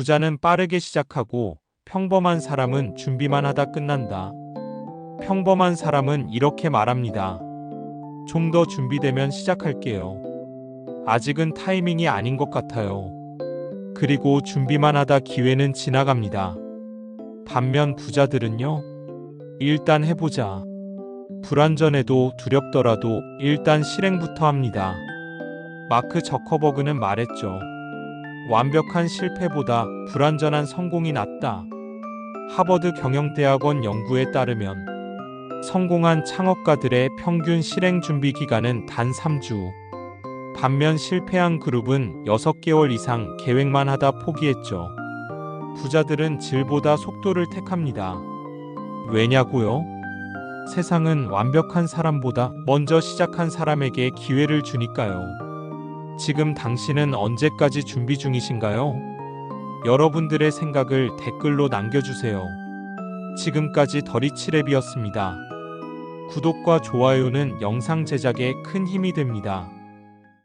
부자는 빠르게 시작하고 평범한 사람은 준비만 하다 끝난다. 평범한 사람은 이렇게 말합니다. 좀 더 준비되면 시작할게요. 아직은 타이밍이 아닌 것 같아요. 그리고 준비만 하다 기회는 지나갑니다. 반면 부자들은요? 일단 해보자. 불완전해도 두렵더라도 일단 실행부터 합니다. 마크 저커버그는 말했죠. 완벽한 실패보다 불완전한 성공이 낫다. 하버드 경영대학원 연구에 따르면 성공한 창업가들의 평균 실행 준비 기간은 단 3주. 반면 실패한 그룹은 6개월 이상 계획만 하다 포기했죠. 부자들은 질보다 속도를 택합니다. 왜냐고요? 세상은 완벽한 사람보다 먼저 시작한 사람에게 기회를 주니까요. 지금 당신은 언제까지 준비 중이신가요? 여러분들의 생각을 댓글로 남겨주세요. 지금까지 더리치랩이었습니다. 구독과 좋아요는 영상 제작에 큰 힘이 됩니다.